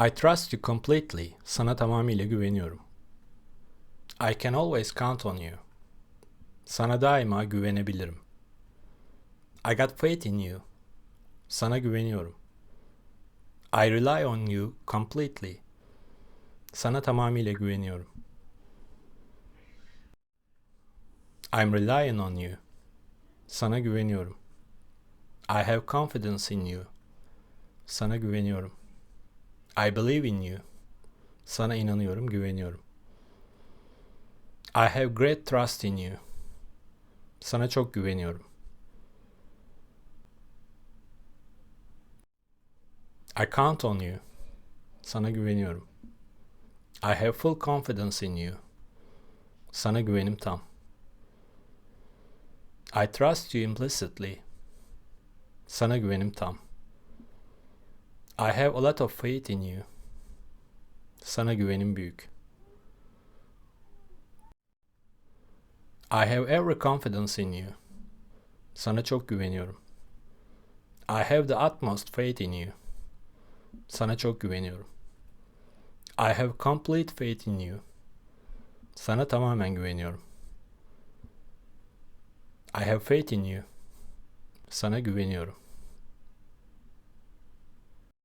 I trust you completely. Sana tamamıyla güveniyorum. I can always count on you. Sana daima güvenebilirim. I got faith in you. Sana güveniyorum. I rely on you completely. Sana tamamıyla güveniyorum. I'm relying on you. Sana güveniyorum. I have confidence in you. Sana güveniyorum. I believe in you. Sana inanıyorum, güveniyorum. I have great trust in you. Sana çok güveniyorum. I count on you. Sana güveniyorum. I have full confidence in you. Sana güvenim tam. I trust you implicitly. Sana güvenim tam. I have a lot of faith in you. Sana güvenim büyük. I have every confidence in you. Sana çok güveniyorum. I have the utmost faith in you. Sana çok güveniyorum. I have complete faith in you. Sana tamamen güveniyorum. I have faith in you. Sana güveniyorum.